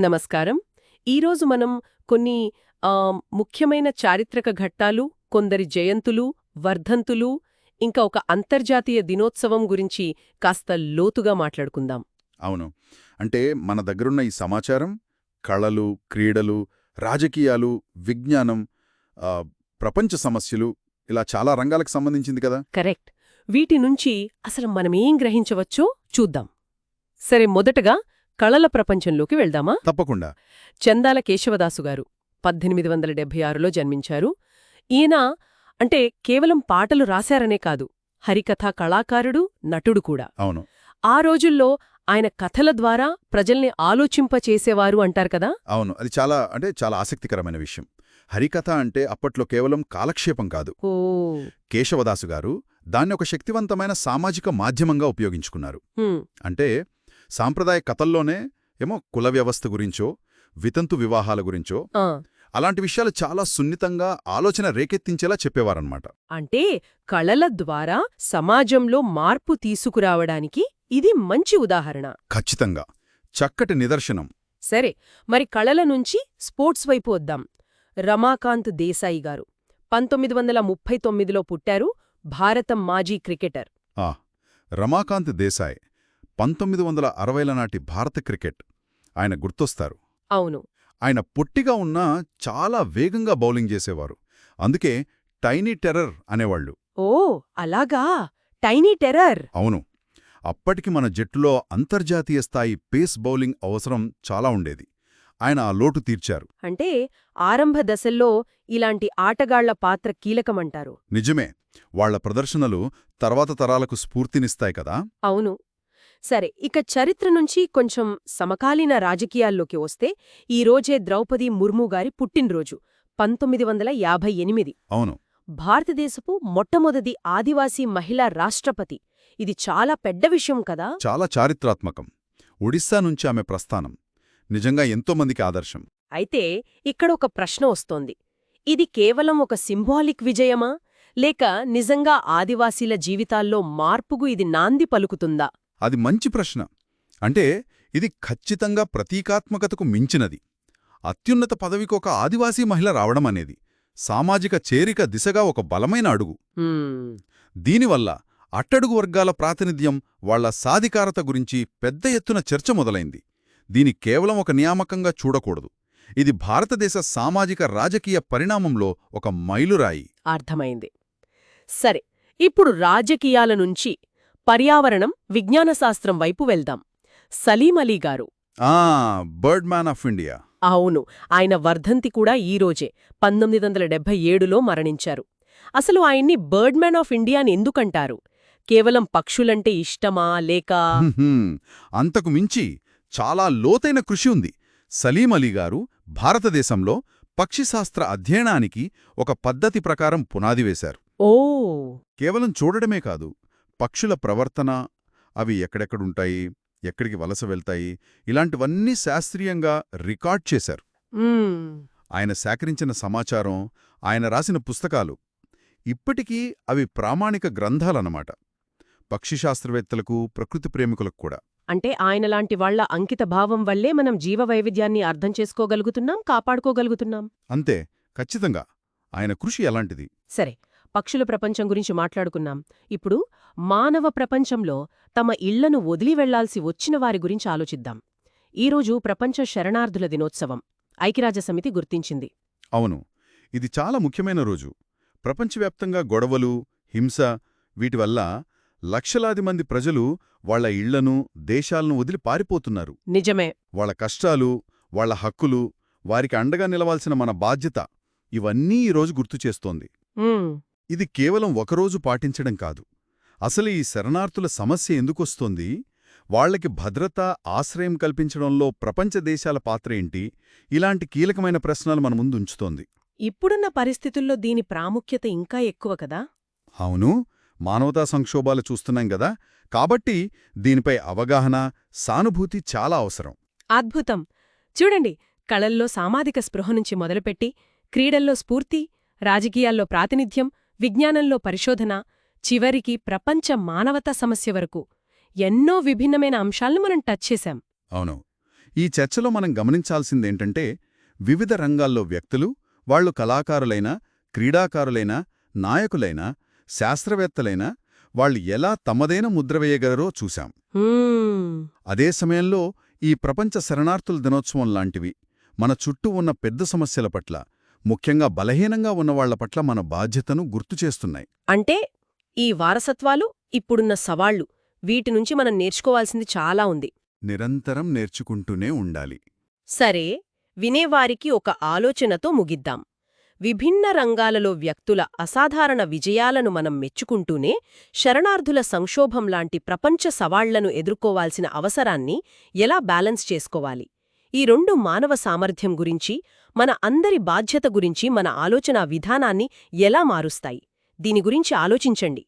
నమస్కారం. ఈరోజు మనం కొన్ని ముఖ్యమైన చారిత్రక ఘట్టాలు కొందరి జయంతులు వర్ధంతులు ఇంకా ఒక అంతర్జాతీయ దినోత్సవం గురించి కాస్త లోతుగా మాట్లాడుకుందాం. అవును. అంటే మన దగ్గరున్న ఈ సమాచారం కళలు క్రీడలు రాజకీయాలు విజ్ఞానం ప్రపంచ సమస్యలు ఇలా చాలా రంగాలకు సంబంధించింది కదా? కరెక్ట్. వీటి నుంచి అసలు మనమేం గ్రహించవచ్చో చూద్దాం. సరే మొదటగా కళల ప్రపంచంలోకి వెళ్దామా? తప్పకుండా. చందాల కేశవదాసు గారు పద్దెనిమిది వందల డెబ్బై ఆరులో జన్మించారు. ఈయన అంటే కేవలం పాటలు రాశారనే కాదు హరికథా కళాకారుడు నటుడు కూడా. అవును. ఆ రోజుల్లో ఆయన కథల ద్వారా ప్రజల్ని ఆలోచింపచేసేవారు అంటారు కదా? అవును. అది చాలా అంటే చాలా ఆసక్తికరమైన విషయం. హరికథ అంటే అప్పట్లో కేవలం కాలక్షేపం కాదు. కేశవదాసు గారు దాన్ని ఒక శక్తివంతమైన సామాజిక మాధ్యమంగా ఉపయోగించుకున్నారు. అంటే సాంప్రదాయ కథల్లోనే ఏమో కుల వ్యవస్థ గురించో వితంతు వివాహాల గురించో అలాంటి విషయాలు చాలా సున్నితంగా ఆలోచన రేకెత్తించేలా చెప్పేవారన్నమాట. అంటే కళల ద్వారా సమాజంలో మార్పు తీసుకురావడానికి ఇది మంచి ఉదాహరణ. ఖచ్చితంగా. చక్కటి నిదర్శనం. సరే మరి కళల నుంచి స్పోర్ట్స్ వైపు వద్దాం. రమాకాంత్ దేశాయి గారు. పంతొమ్మిది వందల ముప్పై తొమ్మిదిలో పుట్టారు భారతం మాజీ క్రికెటర్. ఆ రమాకాంత్ దేశాయ్. పంతొమ్మిది వందల అరవైల నాటి భారత క్రికెట్. ఆయన గుర్తొస్తారు. అవును. ఆయన పొట్టిగా ఉన్నా చాలా వేగంగా బౌలింగ్ చేసేవారు. అందుకే టైనీ టెర్రర్ అనేవాళ్ళు ఓ అలాగా? Tiny terror. అవును. అప్పటికి మన జట్టులో అంతర్జాతీయ స్థాయి పేస్ బౌలింగ్ అవసరం చాలా ఉండేది. ఆయన ఆ లోటు తీర్చారు. అంటే ఆరంభ దశల్లో ఇలాంటి ఆటగాళ్ళ పాత్ర కీలకమంటారు. నిజమే. వాళ్ళ ప్రదర్శనలు తర్వాత తరాలకు స్ఫూర్తినిస్తాయి కదా? అవును. సరే ఇక చరిత్ర నుంచి కొంచెం సమకాలీన రాజకీయాల్లోకి వస్తే ఈ రోజే ద్రౌపది ముర్ము గారి పుట్టినరోజు పంతొమ్మిది వందల యాభై ఎనిమిది. అవును. భారతదేశపు మొట్టమొదటి ఆదివాసీ మహిళా రాష్ట్రపతి. ఇది చాలా పెద్ద విషయం కదా? చాలా చారిత్రాత్మకం. ఒడిస్సా నుంచి ఆమె ప్రస్థానం. నిజంగా ఎంతోమందికి ఆదర్శం. అయితే ఇక్కడ ఒక ప్రశ్న వస్తోంది. ఇది కేవలం ఒక సింబాలిక్ విజయమా? లేక నిజంగా ఆదివాసీల జీవితాల్లో మార్పుకు ఇది నాంది పలుకుతుందా? అది మంచి ప్రశ్న. అంటే ఇది ఖచ్చితంగా ప్రతీకాత్మకతకు మించినది. అత్యున్నత పదవికి ఒక ఆదివాసీ మహిళ రావడం అనేది సామాజిక చేరిక దిశగా ఒక బలమైన అడుగు. దీనివల్ల అట్టడుగు వర్గాల ప్రాతినిధ్యం వాళ్ళ సాధికారత గురించి పెద్ద ఎత్తున చర్చ మొదలైంది. దీని కేవలం ఒక నియామకంగా చూడకూడదు. ఇది భారతదేశ సామాజిక రాజకీయ పరిణామంలో ఒక మైలురాయి. అర్థమైంది. సరే ఇప్పుడు రాజకీయాల నుంచి పర్యావరణం విజ్ఞాన శాస్త్రం వైపు వెళ్దాం. సలీం అలీ గారు. ఆ బర్డ్ మ్యాన్ ఆఫ్ ఇండియా. అవును ఆయన వర్ధంతి కూడా ఈరోజే పంతొమ్మిది వందల డెబ్బై ఏడులో మరణించారు. అసలు ఆయన్ని బర్డ్మ్యాన్ ఆఫ్ ఇండియాని ఎందుకంటారు? కేవలం పక్షులంటే ఇష్టమా లేక? అంతకు మించి చాలా లోతైన కృషి ఉంది. సలీం అలీ గారు భారతదేశంలో పక్షిశాస్త్ర అధ్యయనానికి ఒక పద్ధతి ప్రకారం పునాది వేశారు. ఓ! కేవలం చూడడమే కాదు పక్షుల ప్రవర్తన అవి ఎక్కడెక్కడుంటాయి ఎక్కడికి వలస వెళ్తాయి ఇలాంటివన్నీ శాస్త్రీయంగా రికార్డ్ చేశారు. ఆయన సేకరించిన సమాచారం ఆయన రాసిన పుస్తకాలు ఇప్పటికీ అవి ప్రామాణిక గ్రంథాలన్నమాట. పక్షిశాస్త్రవేత్తలకు ప్రకృతి ప్రేమికులకు కూడా. అంటే ఆయనలాంటి వాళ్ళ అంకిత భావం వల్లే మనం జీవ వైవిధ్యాన్ని అర్థం చేసుకోగలుగుతున్నాం కాపాడుకోగలుగుతున్నాం. అంతే ఖచ్చితంగా. ఆయన కృషి ఎలాంటిది సరే పక్షుల ప్రపంచం గురించి మాట్లాడుకున్నాం. ఇప్పుడు మానవ ప్రపంచంలో తమ ఇళ్ళను వదిలి వెళ్ళాల్సి వచ్చిన వారి గురించి ఆలోచిద్దాం. ఈరోజు ప్రపంచ శరణార్థుల దినోత్సవం ఐక్యరాజ్యసమితి గుర్తించింది. అవును ఇది చాలా ముఖ్యమైన రోజు. ప్రపంచవ్యాప్తంగా గొడవలు హింస వీటి వల్ల లక్షలాది మంది ప్రజలు వాళ్ళ ఇళ్ళను దేశాలను వదిలి పారిపోతున్నారు. నిజమే. వాళ్ళ కష్టాలు వాళ్ళ హక్కులు వారికి అండగా నిలవాల్సిన మన బాధ్యత ఇవన్నీ ఈరోజు గుర్తు చేస్తోంది. ఇది కేవలం ఒకరోజు పాటించడం కాదు. అసలు ఈ శరణార్థుల సమస్య ఎందుకొస్తోంది? వాళ్ళకి భద్రత ఆశ్రయం కల్పించడంలో ప్రపంచ దేశాల పాత్ర ఏంటి? ఇలాంటి కీలకమైన ప్రశ్నలు మన ముందు ఉంచుతోంది. ఇప్పుడున్న పరిస్థితుల్లో దీని ప్రాముఖ్యత ఇంకా ఎక్కువ కదా? అవును. మానవతా సంక్షోభాలు చూస్తున్నాం గదా కాబట్టి దీనిపై అవగాహన సానుభూతి చాలా అవసరం. అద్భుతం. చూడండి కళల్లో సామాజిక స్పృహ నుంచి మొదలుపెట్టి క్రీడల్లో స్ఫూర్తి రాజకీయాల్లో ప్రాతినిధ్యం విజ్ఞానంలో పరిశోధన చివరికి ప్రపంచ మానవతా సమస్య వరకు ఎన్నో విభిన్నమైన అంశాలను మనం టచ్ చేశాం. అవును. ఈ చర్చలో మనం గమనించాల్సిందేంటంటే వివిధ రంగాల్లో వ్యక్తులు వాళ్ళు కళాకారులైనా క్రీడాకారులైనా నాయకులైనా శాస్త్రవేత్తలైనా వాళ్ళు ఎలా తమదైన ముద్ర వేయగలరో చూశాం. అదే సమయంలో ఈ ప్రపంచ శరణార్థుల దినోత్సవం లాంటివి మన చుట్టూ ఉన్న పెద్ద సమస్యల పట్ల ముఖ్యంగా బలహీనంగా ఉన్నవాళ్ళ పట్ల మన బాధ్యతను గుర్తు చేస్తున్నాయి. అంటే ఈ వారసత్వాలు ఇప్పుడున్న సవాళ్ళు వీటి నుంచి మనం నేర్చుకోవాల్సింది చాలా ఉంది. నిరంతరం నేర్చుకుంటూనే ఉండాలి. సరే వినేవారికి ఒక ఆలోచనతో ముగిద్దాం. విభిన్న రంగాలలో వ్యక్తుల అసాధారణ విజయాలను మనం మెచ్చుకుంటూనే శరణార్థుల సంక్షోభం లాంటి ప్రపంచ సవాళ్ళను ఎదుర్కోవాల్సిన అవసరాన్ని ఎలా బ్యాలెన్స్ చేసుకోవాలి? ఈ రెండు మానవ సామర్థ్యం గురించి మన అందరి బాధ్యత గురించి మన ఆలోచనా విధానాన్ని ఎలా మారుస్తాయి? దీని గురించి ఆలోచించండి.